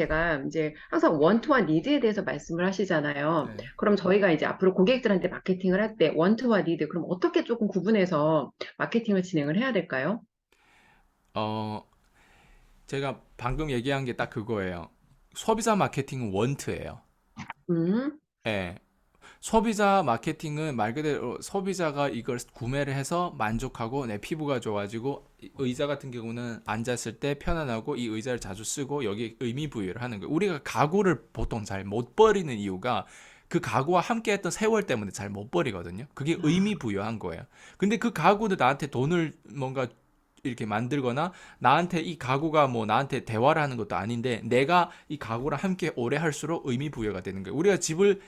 제가 이제 항상 원투와 니드에 대해서 말씀을 하시잖아요. 네. 그럼 저희가 이제 앞으로 고객들한테 마케팅을 할 때 원투와 니드, 그럼 어떻게 조금 구분해서 마케팅을 진행을 해야 될까요? 어, 제가 방금 얘기한 게 딱 그거예요. 소비자 마케팅은 원트예요. 음, 예. 소비자 마케팅은 말 그대로 소비자가 이걸 구매를 해서 만족하고 내 피부가 좋아지고 이 의자 같은 경우는 앉았을 때 편안하고 이 의자를 자주 쓰고 여기 의미 부여를 하는 거예요. 우리가 가구를 보통 잘 못 버리는 이유가 그 가구와 함께 했던 세월 때문에 잘 못 버리거든요. 그게 의미 부여한 거예요. 근데 그 가구도 나한테 돈을 뭔가 이렇게 만들거나 나한테 이 가구가 뭐 나한테 대화를 하는 것도 아닌데 내가 이 가구랑 함께 오래 할수록 의미 부여가 되는 거예요. 우리가 집을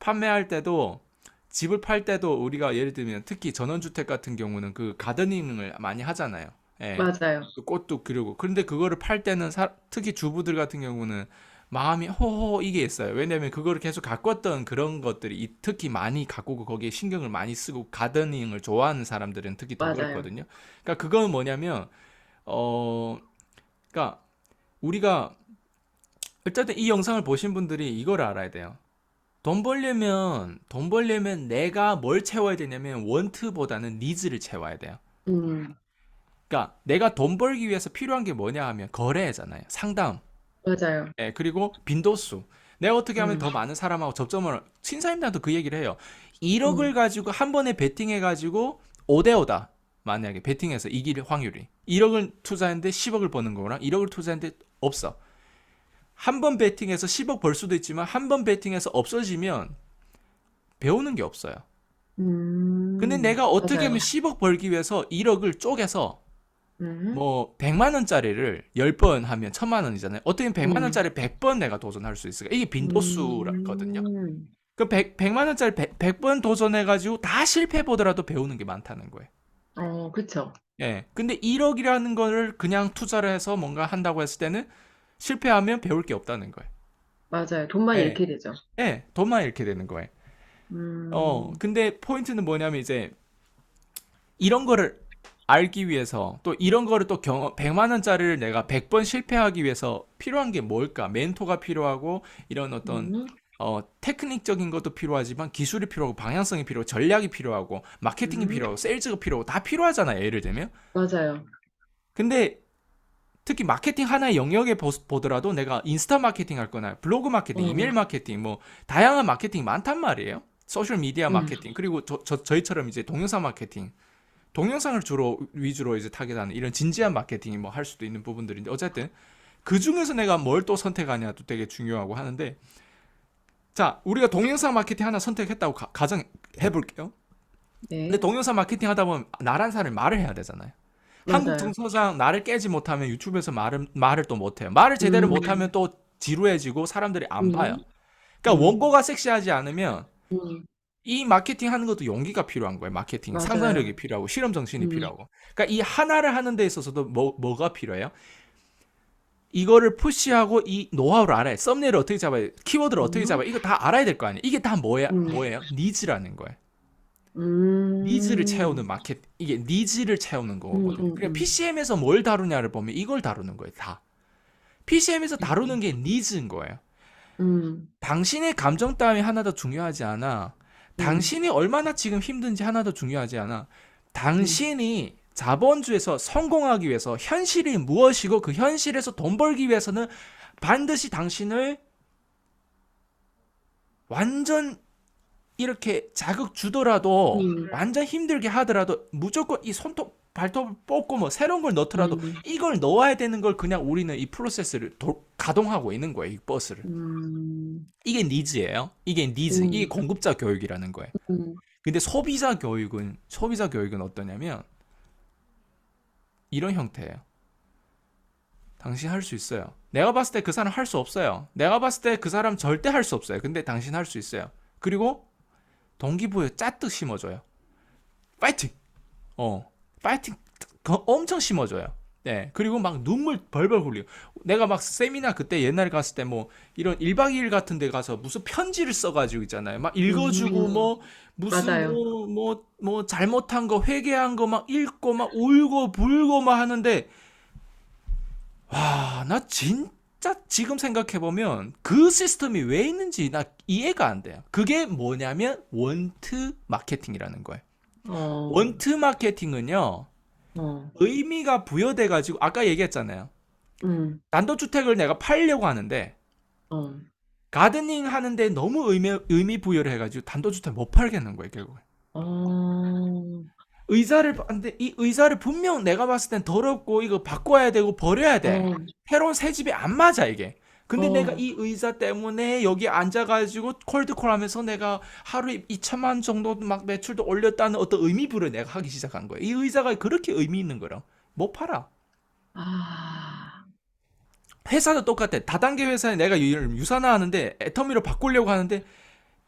판매할 때도 집을 팔 때도 우리가 예를 들면 특히 전원주택 같은 경우는 그 가드닝을 많이 하잖아요. 예. 맞아요. 그 꽃도 기르고. 그런데 그거를 팔 때는 사- 특히 주부들 같은 경우는 마음이 호호 이게 있어요. 왜냐면 그거를 계속 가꿨던 그런 것들이 이- 특히 많이 가꾸고 거기에 신경을 많이 쓰고 가드닝을 좋아하는 사람들은 특히 더 맞아요. 그렇거든요. 그러니까 그건 뭐냐면 어 그러니까 우리가 어쨌든 이 영상을 보신 분들이 이걸 알아야 돼요. 돈 벌려면 돈 벌려면 내가 뭘 채워야 되냐면 원트보다는 니즈를 채워야 돼요. 음, 그러니까 내가 돈 벌기 위해서 필요한 게 뭐냐 하면 거래잖아요. 상담. 맞아요. 예, 그리고 빈도수. 내가 어떻게 하면 음, 더 많은 사람하고 접점을 신사임당도 그 얘기를 해요. 1억을 음, 가지고 한 번에 베팅해 가지고 5대 5다. 만약에 베팅해서 이길 확률이 1억을 투자했는데 10억을 버는 거랑 1억을 투자했는데 없어. 한 번 베팅해서 10억 벌 수도 있지만 한 번 베팅해서 없어지면 배우는 게 없어요. 근데 음, 내가 어떻게 하면 맞아요. 10억 벌기 위해서 1억을 쪼개서 음, 뭐 100만 원짜리를 10번 하면 1000만 원이잖아요. 어떻게 100만 음, 원짜리 100번 내가 도전할 수 있을까? 이게 빈도수거든요. 음, 그 100, 100만 원짜리 100, 번 도전해 가지고 다 실패해 보더라도 배우는 게 많다는 거예요. 어, 그쵸. 예. 근데 1억이라는 거를 그냥 투자를 해서 뭔가 한다고 했을 때는 실패하면 배울 게 없다는 거예요. 맞아요. 돈만 예. 잃게 되죠. 예. 돈만 잃게 되는 거예요. 어, 음, 근데 포인트는 뭐냐면 이제 이런 거를 알기 위해서 또 이런 거를 또 경험 100만 원짜리를 내가 100번 실패하기 위해서 필요한 게 뭘까? 멘토가 필요하고 이런 어떤 음, 어 테크닉적인 것도 필요하지만 기술이 필요하고 방향성이 필요하고 전략이 필요하고 마케팅이 음, 필요하고 세일즈가 필요하고 다 필요하잖아요. 예를 들면. 맞아요. 근데 특히 마케팅 하나의 영역에 보, 보더라도 내가 인스타 마케팅 할 거나 블로그 마케팅, 음, 이메일 마케팅 뭐 다양한 마케팅이 많단 말이에요. 소셜 미디어 음, 마케팅 그리고 저, 저 저희처럼 이제 동영상 마케팅 동영상을 주로 위주로 이제 타겟하는 이런 진지한 마케팅이 뭐 할 수도 있는 부분들인데 어쨌든 그 중에서 내가 뭘 또 선택하냐도 되게 중요하고 하는데 자 우리가 동영상 마케팅 하나 선택했다고 가, 가정 해 볼게요. 근데 네, 동영상 마케팅 하다 보면 나란 사람이 말을 해야 되잖아요. 한국. 정서상 나를 깨지 못하면 유튜브에서 말을 말을 또 못해요. 말을 제대로 음, 못하면 또 지루해지고 사람들이 안 봐요. 음, 그러니까 음, 원고가 섹시하지 않으면 음, 이 마케팅 하는 것도 용기가 필요한 거예요. 마케팅 맞아요. 상상력이 필요하고 실험 정신이 음, 필요하고. 그러니까 이 하나를 하는 데 있어서도 뭐 뭐가 필요해요? 이거를 푸시하고 이 노하우를 알아야 돼. 썸네일을 어떻게 잡아야 돼. 키워드를 어떻게 음, 잡아야 돼. 이거 다 알아야 될 거 아니에요. 이게 다 뭐야, 음, 뭐예요? 니즈라는 거예요. 니즈를 채우는 음, 마켓 이게 니즈를 채우는 음, 거거든요. 음, 그러니까 음, PCM에서 뭘 다루냐를 보면 이걸 다루는 거예요. 다. PCM에서 다루는 게 니즈인 거예요. 음, 당신의 감정 따위 하나도 중요하지 않아. 음, 당신이 얼마나 지금 힘든지 하나도 중요하지 않아. 음, 당신이 자본주의에서 성공하기 위해서 현실이 무엇이고 그 현실에서 돈 벌기 위해서는 반드시 당신을 완전 이렇게 자극 주더라도 음, 완전 힘들게 하더라도 무조건 이 손톱 발톱 뽑고 뭐 새로운 걸 넣더라도 음, 이걸 넣어야 되는 걸 그냥 우리는 이 프로세스를 도- 가동하고 있는 거예요 이 버스를. 음, 이게 니즈예요. 이게 니즈 이게 음, 공급자 교육이라는 거예요. 음, 근데 소비자 교육은 소비자 교육은 어떠냐면 이런 형태예요. 당신 할 수 있어요. 내가 봤을 때 그 사람 할 수 없어요. 내가 봤을 때 그 사람 절대 할 수 없어요. 근데 당신 할 수 있어요. 그리고 동기부여 짜뜩 심어줘요 파이팅 어, 파이팅 거- 엄청 심어줘요. 네. 그리고 막 눈물 벌벌 흘리고. 내가 막 세미나 그때 옛날에 갔을 때 뭐 이런 1박 2일 같은 데 가서 무슨 편지를 써가지고 있잖아요. 막 읽어주고 음, 뭐 무슨. 뭐, 뭐, 뭐 잘못한 거 회개한 거 막 읽고 막 울고 불고 막 하는데 와, 나 진짜 지금 생각해보면 그 시스템이 왜 있는지 나 이해가 안 돼요. 그게 뭐냐면 원트 마케팅이라는 거예요. 어, 원트 마케팅은요, 어, 의미가 부여돼가지고, 아까 얘기했잖아요. 음, 단독주택을 내가 팔려고 하는데, 어, 가드닝 하는데 너무 의미, 의미 부여를 해가지고 단독주택 못 팔겠는 거예요, 결국에. 어, 의자를, 근데 이 의자를 분명 내가 봤을 땐 더럽고, 이거 바꿔야 되고, 버려야 돼. 어, 새로운 새 집에 안 맞아 이게. 근데 어. 내가 이 의자 때문에 여기 앉아가지고 콜드콜 하면서 내가 하루에 2천만 정도 막 매출도 올렸다는 어떤 의미부를 내가 하기 시작한 거예요. 이 의자가 그렇게 의미 있는 거라. 못 팔아. 아, 회사도 똑같아. 다단계 회사에 내가 유- 유산화 하는데 애터미로 바꾸려고 하는데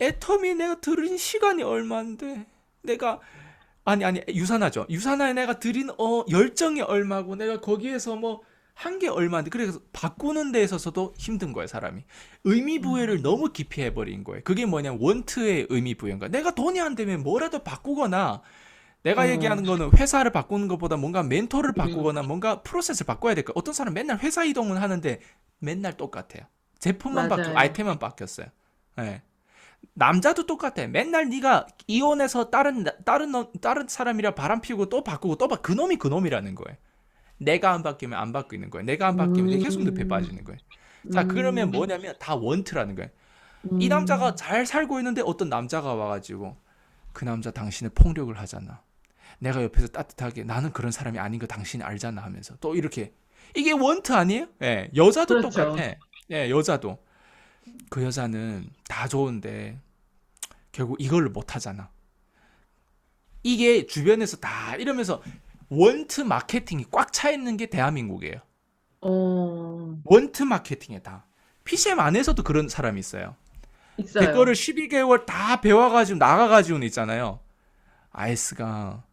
애터미 내가 들인 시간이 얼마인데 내가 아니 아니 유산화죠. 유산화에 내가 들인 어 열정이 얼마고 내가 거기에서 뭐 한 게 얼마인데 그래서 바꾸는 데 있어서도 힘든 거예요 사람이 의미 부여를 너무 깊이 해버린 거예요 그게 뭐냐 원트의 의미 부여인 거야 내가 돈이 안 되면 뭐라도 바꾸거나 내가 어. 얘기하는 거는 회사를 바꾸는 것보다 뭔가 멘토를 바꾸거나 뭔가 프로세스를 바꿔야 될까 어떤 사람 맨날 회사 이동은 하는데 맨날 똑같아요 제품만. 바뀌고 아이템만 바뀌었어요 예. 남자도 똑같아. 맨날 네가 이혼해서 다른 나- 다른 너- 다른 사람이랑 바람 피우고 또 바꾸고 또 바. 그놈이 그놈이라는 거예요. 내가 안 바뀌면 안 바뀌는 거예요. 내가 안 바뀌면 내가 계속 늪에 음. 빠지는 거예요. 자, 음, 그러면 뭐냐면 다 원트라는 거예요. 이 음, 남자가 잘 살고 있는데 어떤 남자가 와가지고 그 남자 당신을 폭력을 하잖아. 내가 옆에서 따뜻하게 나는 그런 사람이 아닌 거 당신이 알잖아 하면서 또 이렇게 이게 원트 아니에요? 예, 여자도 그렇죠. 똑같아. 예, 여자도 그 여자는 다 좋은데 결국 이걸 못 하잖아. 이게 주변에서 다 이러면서 원트 마케팅이 꽉 차 있는 게 대한민국이에요. 어, 원트 마케팅에 다. PCM 안에서도 그런 사람이 있어요. 있어요. 그거를 12개월 다 배워가지고 나가가지고는 있잖아요. 아이스가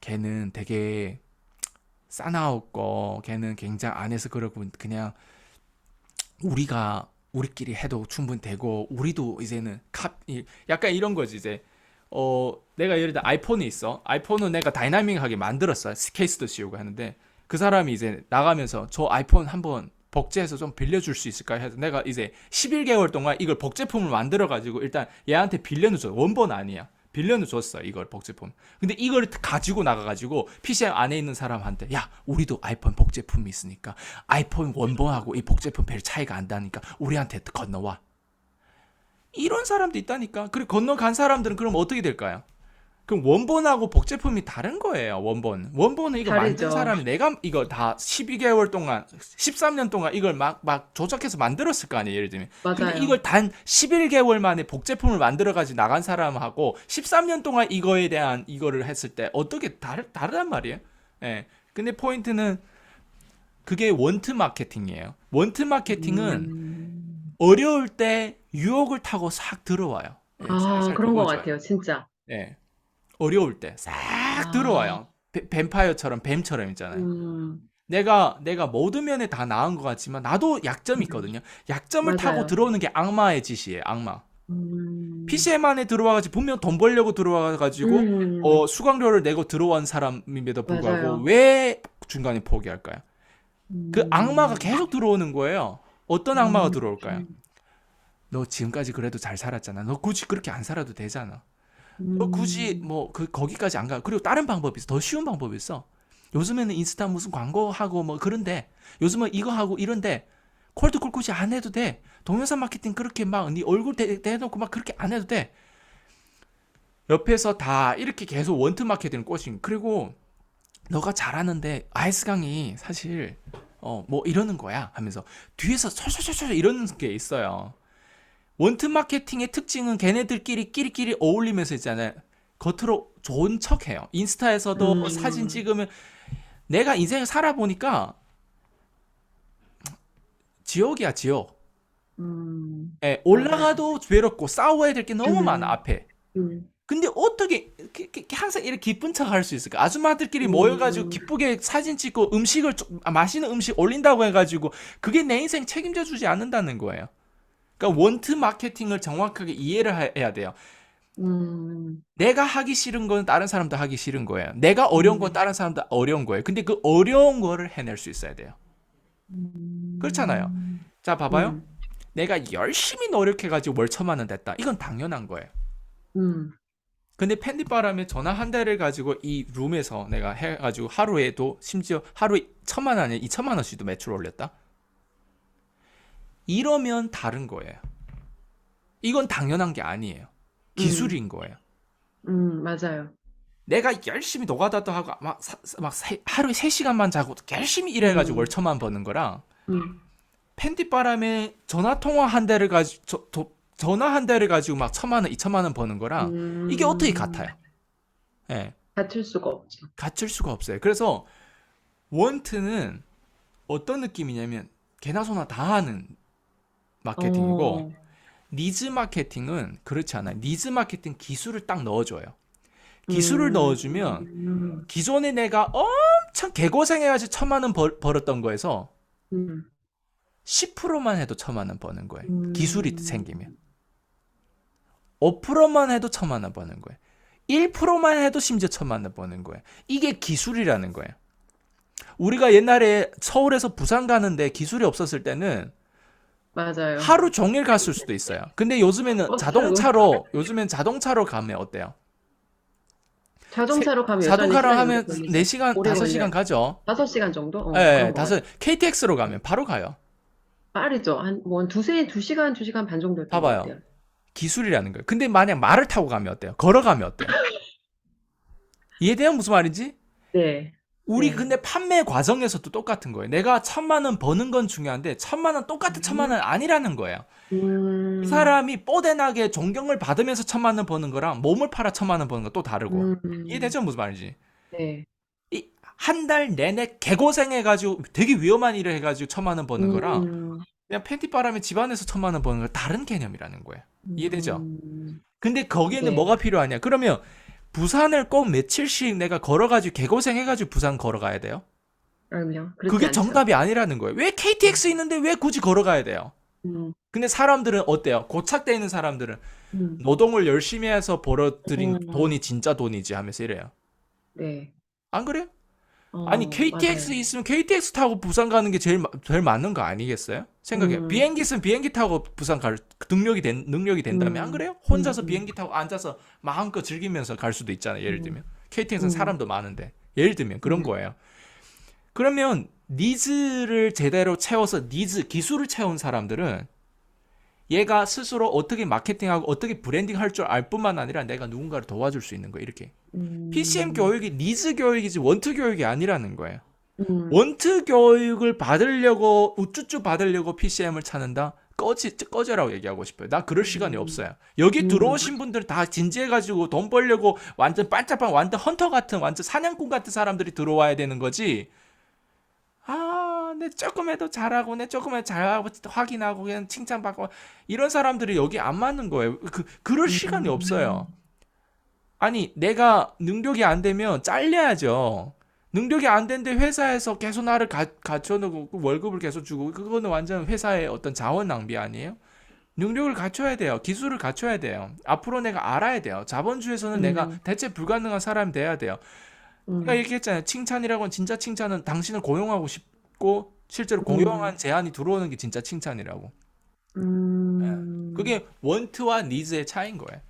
걔는 되게 싸나웠고 걔는 굉장히 안에서 그러고 그냥 우리가 우리끼리 해도 충분히 되고 우리도 이제는 캅 이- 약간 이런 거지 이제. 어 내가 예를 들어 아이폰이 있어. 아이폰은 내가 다이나믹하게 만들었어 케이스도 씌우고 하는데 그 사람이 이제 나가면서 저 아이폰 한번 복제해서 좀 빌려줄 수 있을까 해서 내가 이제 11개월 동안 이걸 복제품을 만들어 가지고 일단 얘한테 빌려는 줘 원본 아니야 빌려는 줬어 이걸 복제품. 근데 이걸 가지고 나가 가지고 PC 안에 있는 사람한테 야 우리도 아이폰 복제품이 있으니까 아이폰 원본하고 이 복제품 별 차이가 안 나니까 우리한테 건너와. 이런 사람도 있다니까. 그리고 건너간 사람들은 그럼 어떻게 될까요? 그럼 원본하고 복제품이 다른 거예요. 원본. 원본은 이거 만든 다르죠. 사람이 내가 이거 다 12개월 동안 13년 동안 이걸 막 막 조작해서 만들었을 거 아니에요. 예를 들면. 맞아요. 근데 이걸 단 11개월 만에 복제품을 만들어 가지고 나간 사람하고 13년 동안 이거에 대한 이거를 했을 때 어떻게 다르 다르단 말이에요. 예. 근데 포인트는 그게 원트 마케팅이에요. 원트 마케팅은 음, 어려울 때 유혹을 타고 싹 들어와요. 예, 아, 살살 그런 것. 같아요, 진짜. 예. 어려울 때싹 아. 들어와요. 뱀- 뱀파이어처럼 뱀처럼 있잖아요. 음, 내가 내가 모든 면에 다 나은 것 같지만 나도 약점이 있거든요. 약점을 맞아요. 타고 들어오는 게 악마의 짓이에요. 악마. 음, PCM 안에 들어와가지고 분명 돈 벌려고 들어와가지고 음, 어, 수강료를 내고 들어온 사람임에도 불구하고 맞아요. 왜 중간에 포기할까요? 그 음, 악마가 계속 들어오는 거예요. 어떤 악마가 음, 들어올까요? 너 지금까지 그래도 잘 살았잖아. 너 굳이 그렇게 안 살아도 되잖아. 너 음, 굳이 뭐 그 거기까지 안 가. 그리고 다른 방법이 있어. 더 쉬운 방법이 있어. 요즘에는 인스타 무슨 광고하고 뭐 그런데 요즘은 이거 하고 이런데 콜드콜 굳이 안 해도 돼. 동영상 마케팅 그렇게 막 네 얼굴 대, 대놓고 막 그렇게 안 해도 돼. 옆에서 다 이렇게 계속 원트 마케팅을 꼬신. 그리고 너가 잘하는데 아이스 강이 사실 어 뭐 이러는 거야 하면서 뒤에서 철철철철 이러는 게 있어요. 원트 마케팅의 특징은 걔네들끼리 끼리끼리 어울리면서 있잖아요. 겉으로 좋은 척 해요. 인스타에서도 음. 사진 찍으면 내가 인생을 살아보니까 지옥이야 지옥. 음, 예, 올라가도 괴롭고 싸워야 될 게 너무 음. 많아 앞에. 음, 근데 어떻게 이렇게- 이렇게 항상 이렇게 기쁜 척 할 수 있을까? 아줌마들끼리 음. 모여가지고 기쁘게 사진 찍고 음식을 좀- 아, 맛있는 음식 올린다고 해가지고 그게 내 인생 책임져 주지 않는다는 거예요. 그러니까 원트 마케팅을 정확하게 이해를 하- 해야 돼요. 음, 내가 하기 싫은 건 다른 사람도 하기 싫은 거예요. 내가 어려운 건 음. 다른 사람도 어려운 거예요. 근데 그 어려운 거를 해낼 수 있어야 돼요. 음, 그렇잖아요. 자, 봐봐요. 음, 내가 열심히 노력해가지고 월 천만 원 됐다. 이건 당연한 거예요. 음, 근데 팬디바람에 전화 한 대를 가지고 이 룸에서 내가 해가지고 하루에도 심지어 하루에 천만 원 아니야 이천만 원씩도 매출 올렸다. 이러면 다른 거예요. 이건 당연한 게 아니에요. 기술인 거예요. 음, 맞아요. 내가 열심히 노가다도 하고 막, 사- 막 세- 하루에 3시간만 자고 열심히 일해가지고 음. 월 천만 버는 거랑 음, 팬디바람에 전화 통화 한 대를 가지고 전화 한 대를 가지고 막 천만 원, 이천만 원 버는 거랑 음, 이게 어떻게 같아요? 예. 같을 수가 없죠. 갖출 수가 없어요. 그래서 원트는 어떤 느낌이냐면 개나 소나 다 하는 마케팅이고 어, 니즈 마케팅은 그렇지 않아요. 니즈 마케팅 기술을 딱 넣어줘요. 기술을 음, 넣어주면 음, 기존에 내가 엄청 개고생해가지고 천만 원 벌, 벌었던 거에서 음, 10%만 해도 천만 원 버는 거예요. 음. 기술이 생기면 5%만 해도 천만 원 버는 거예요. 1%만 해도 심지어 천만 원 버는 거예요. 이게 기술이라는 거예요. 우리가 옛날에 서울에서 부산 가는데 기술이 없었을 때는 맞아요. 하루 종일 갔을 수도 있어요. 근데 요즘에는 버스 자동차로 요즘엔 자동차로 가면 어때요? 자동차로 가면 자동차로 여전히 하면 시간이 4시간, 오래 5시간 걸려요. 가죠. 5시간 정도? 어, 거 다섯 KTX로 가면 바로 가요. 빠르죠. 한, 뭐, 한 두세, 두 시간, 두 시간 반 정도. 봐봐요. 기술이라는 거예요. 근데 만약 말을 타고 가면 어때요? 걸어가면 어때요? 이해돼요? 무슨 말인지? 네. 우리 네. 근데 판매 과정에서도 똑같은 거예요. 내가 천만 원 버는 건 중요한데 천만 원 똑같은 천만 원 아니라는 거예요. 음, 이 사람이 뽀대나게 존경을 받으면서 천만 원 버는 거랑 몸을 팔아 천만 원 버는 거 또 다르고 음, 이해되죠? 무슨 말인지? 네. 이 한 달 내내 개고생해가지고 되게 위험한 일을 해가지고 천만 원 버는 거랑 음, 그냥 팬티 바람에 집안에서 천만 원 버는 거 다른 개념이라는 거예요. 이해되죠? 음, 근데 거기에는 네. 뭐가 필요하냐? 그러면 부산을 꼭 며칠씩 내가 걸어가지고 개고생 해가지고 부산 걸어가야 돼요? 그럼요. 그게 않죠. 정답이 아니라는 거예요. 왜 KTX 있는데 왜 굳이 걸어가야 돼요? 음, 근데 사람들은 어때요? 고착돼 있는 사람들은 음, 노동을 열심히 해서 벌어들인 음. 돈이 진짜 돈이지 하면서 이래요. 네. 안 그래요? 어, 아니 KTX 맞아요. 있으면 KTX 타고 부산 가는 게 제일 마- 제일 맞는 거 아니겠어요? 생각해. 음. 비행기 있으면 비행기 타고 부산 갈 능력이 된 능력이 된다면 음. 안 그래요? 혼자서 음. 비행기 타고 앉아서 마음껏 즐기면서 갈 수도 있잖아요. 예를 음. 들면 KTX는 음. 사람도 많은데 예를 들면 그런 음. 거예요. 그러면 니즈를 제대로 채워서 니즈 기술을 채운 사람들은 얘가 스스로 어떻게 마케팅하고 어떻게 브랜딩 할 줄 알 뿐만 아니라 내가 누군가를 도와줄 수 있는 거 이렇게 음, PCM 교육이 니즈 교육이지 원투 교육이 아니라는 거예요. 음, 원투 교육을 받으려고 우쭈쭈 받으려고 PCM을 찾는다. 꺼지 꺼져라고 얘기하고 싶어요. 나 그럴 시간이 음. 없어요. 여기 음. 들어오신 분들 다 진지해가지고 돈 벌려고 완전 반짝반 완전 헌터 같은 완전 사냥꾼 같은 사람들이 들어와야 되는 거지. 아, 내 조금 해도 잘하고 내 조금 해도 잘하고 확인하고 그냥 칭찬받고 이런 사람들이 여기 안 맞는 거예요. 그 그럴 시간이 음. 없어요. 아니, 내가 능력이 안 되면 잘려야죠. 능력이 안 되는데 회사에서 계속 나를 가, 갖춰놓고 그 월급을 계속 주고 그거는 완전 회사의 어떤 자원 낭비 아니에요? 능력을 갖춰야 돼요. 기술을 갖춰야 돼요. 앞으로 내가 알아야 돼요. 자본주의에서는 음. 내가 대체 불가능한 사람이 돼야 돼요. 음, 내가 얘기했잖아요. 칭찬이라고는 진짜 칭찬은 당신을 고용하고 싶 고 실제로 음. 고용한 제안이 들어오는 게 진짜 칭찬이라고. 음, 네. 그게 원트와 니즈의 차이인 거예요.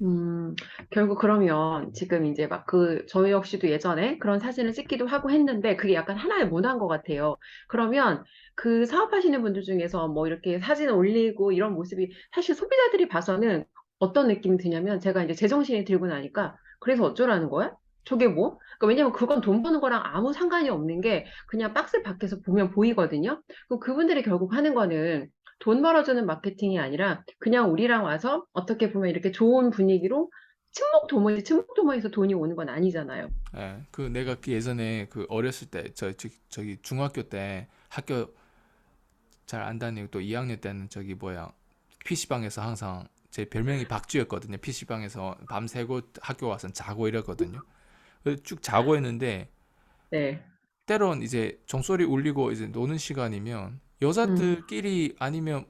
음, 결국 그러면 지금 이제 막 그, 저 역시도 예전에 그런 사진을 찍기도 하고 했는데 그게 약간 하나의 문화인 것 같아요. 그러면 그 사업하시는 분들 중에서 뭐 이렇게 사진 올리고 이런 모습이 사실 소비자들이 봐서는 어떤 느낌이 드냐면 제가 이제 제정신이 들고 나니까 그래서 어쩌라는 거야? 저게 뭐? 그러니까 왜냐면 그건 돈 버는 거랑 아무 상관이 없는 게 그냥 박스 밖에서 보면 보이거든요. 그럼 그분들이 결국 하는 거는 돈 벌어주는 마케팅이 아니라 그냥 우리랑 와서 어떻게 보면 이렇게 좋은 분위기로 친목 도모지 친목 도모에서 돈이 오는 건 아니잖아요. 예, 그 내가 그 예전에 그 어렸을 때저 저기 중학교 때 학교 잘 안 다니고 또 2학년 때는 저기 뭐야 PC방에서 항상 제 별명이 박쥐였거든요. PC방에서 밤새고 학교 와서 자고 이랬거든요. 쭉 자고 했는데 네. 때론 이제 종소리 울리고 이제 노는 시간이면 여자들끼리 아니면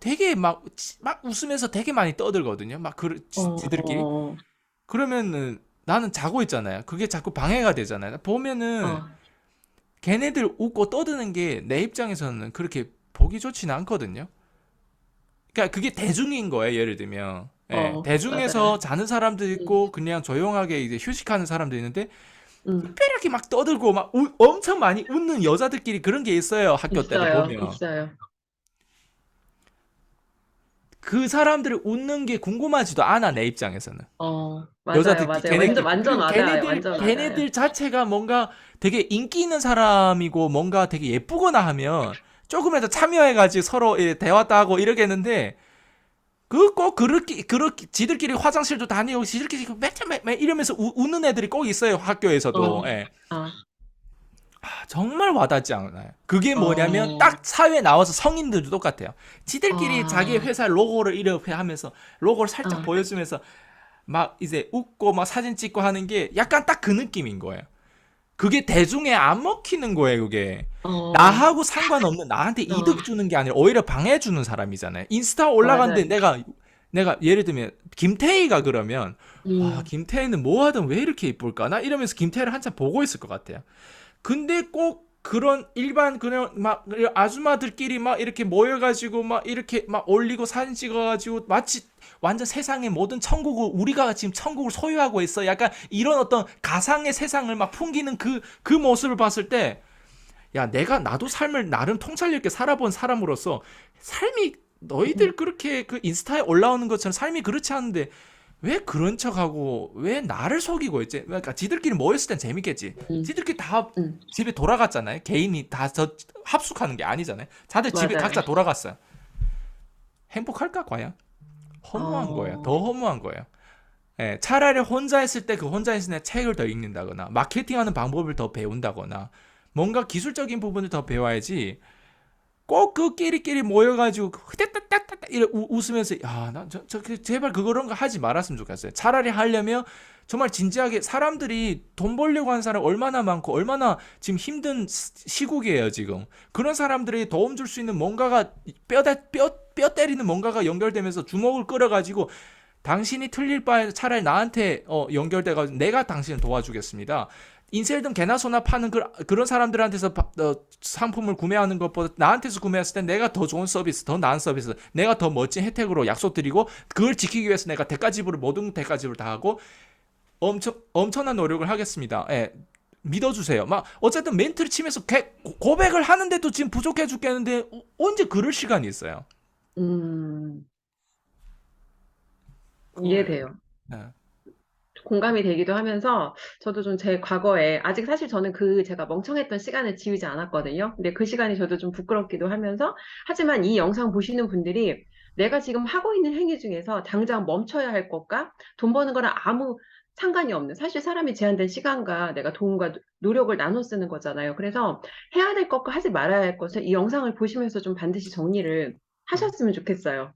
되게 막 막 웃으면서 되게 많이 떠들거든요. 막 그 어, 지들끼리 어, 그러면은 나는 자고 있잖아요. 그게 자꾸 방해가 되잖아요. 보면은 어, 걔네들 웃고 떠드는 게 내 입장에서는 그렇게 보기 보기 좋지는 않거든요. 그러니까 그게 대중인 거예요, 예를 들면. 예, 어, 대중에서 맞아요. 자는 사람도 있고 그냥 조용하게 이제 휴식하는 사람도 있는데 음, 이렇게 막 떠들고 막 우- 엄청 많이 웃는 여자들끼리 그런 게 있어요, 학교 때도 있어요, 보면. 있어요. 그 사람들이 웃는 게 궁금하지도 않아, 내 입장에서는. 어, 맞아요, 여자들끼리 맞아요. 걔네끼리. 완전, 완전 그리고 맞아요. 걔네들 완전 맞아요. 걔네들 자체가 뭔가 되게 인기 있는 사람이고 뭔가 되게 예쁘거나 하면 조금이라도 참여해가지고 서로 이 대화도 하고 이러겠는데 그꼭 그렇게 그렇게 지들끼리 화장실도 다니고 지들끼리 매매매 이러면서 우, 웃는 애들이 꼭 있어요 학교에서도. 어. 예. 아, 아, 정말 와닿지 않아요. 그게 뭐냐면 어. 딱 사회에 나와서 성인들도 똑같아요. 지들끼리 아. 자기 회사 로고를 이렇게 하면서 로고를 살짝 아. 보여주면서 막 이제 웃고 막 사진 찍고 하는 게 약간 딱 그 느낌인 거예요. 그게 대중에 안 먹히는 거예요, 그게. 어, 나하고 상관없는 나한테 어. 이득 주는 게 아니라 오히려 방해 주는 사람이잖아요. 인스타 올라갔는데 내가 내가 예를 들면 김태희가 그러면 음, 아, 김태희는 뭐 하든 왜 이렇게 이쁠까? 나 이러면서 김태희를 한참 보고 있을 것 같아요. 근데 꼭 그런 일반 그냥 막 아줌마들끼리 막 이렇게 모여가지고 막 이렇게 막 올리고 사진 찍어가지고 마치 완전 세상의 모든 천국을 우리가 지금 천국을 소유하고 있어. 약간 이런 어떤 가상의 세상을 막 풍기는 그그 모습을 봤을 때, 야 내가 나도 삶을 나름 통찰력 있게 살아본 사람으로서 삶이 너희들 그렇게 그 인스타에 올라오는 것처럼 삶이 그렇지 않은데 왜 그런 척하고 왜 나를 속이고 있지? 그러니까 지들끼리 모였을 땐 재밌겠지. 음. 지들끼리 다 음. 집에 돌아갔잖아요. 개인이 다 저 합숙하는 게 아니잖아요. 다들 집에 맞아요. 각자 돌아갔어요. 행복할까 과연? 허무한 어. 거예요. 더 허무한 거예요. 예, 차라리 혼자 있을 때 그 혼자 있을 때 책을 더 읽는다거나 마케팅하는 방법을 더 배운다거나 뭔가 기술적인 부분을 더 배워야지. 꼭 그 끼리끼리 모여가지고 흐떼따따따 이래 우- 웃으면서 야나저 저, 그 제발 그런 거 하지 말았으면 좋겠어요. 차라리 하려면 정말 진지하게 사람들이 돈 벌려고 하는 사람 얼마나 많고 얼마나 지금 힘든 시- 시국이에요 지금 그런 사람들이 도움 줄 수 있는 뭔가가 뼈다 뼈, 뼈 때리는 뭔가가 연결되면서 주먹을 끌어가지고 당신이 틀릴 바에 차라리 나한테 어, 연결돼가지고 내가 당신을 도와주겠습니다. 인셀든 개나 소나 파는 그, 그런 사람들한테서 바- 어, 상품을 구매하는 것보다 나한테서 구매했을 때 내가 더 좋은 서비스, 더 나은 서비스, 내가 더 멋진 혜택으로 약속드리고 그걸 지키기 위해서 내가 대가 지불을 모든 대가 지불을 다 하고 엄청 엄청난 노력을 하겠습니다. 예. 믿어주세요. 막 어쨌든 멘트를 치면서 개- 고- 고백을 하는데도 지금 부족해 죽겠는데 어- 언제 그럴 시간이 있어요? 음, 이해돼요. 예. 공감이 되기도 하면서 저도 좀 제 과거에 아직 사실 저는 그 제가 멍청했던 시간을 지우지 않았거든요. 근데 그 시간이 저도 좀 부끄럽기도 하면서 하지만 이 영상 보시는 분들이 내가 지금 하고 있는 행위 중에서 당장 멈춰야 할 것과 돈 버는 거랑 아무 상관이 없는 사실 사람이 제한된 시간과 내가 돈과 노력을 나눠 쓰는 거잖아요. 그래서 해야 될 것과 하지 말아야 할 것을 이 영상을 보시면서 좀 반드시 정리를 하셨으면 좋겠어요.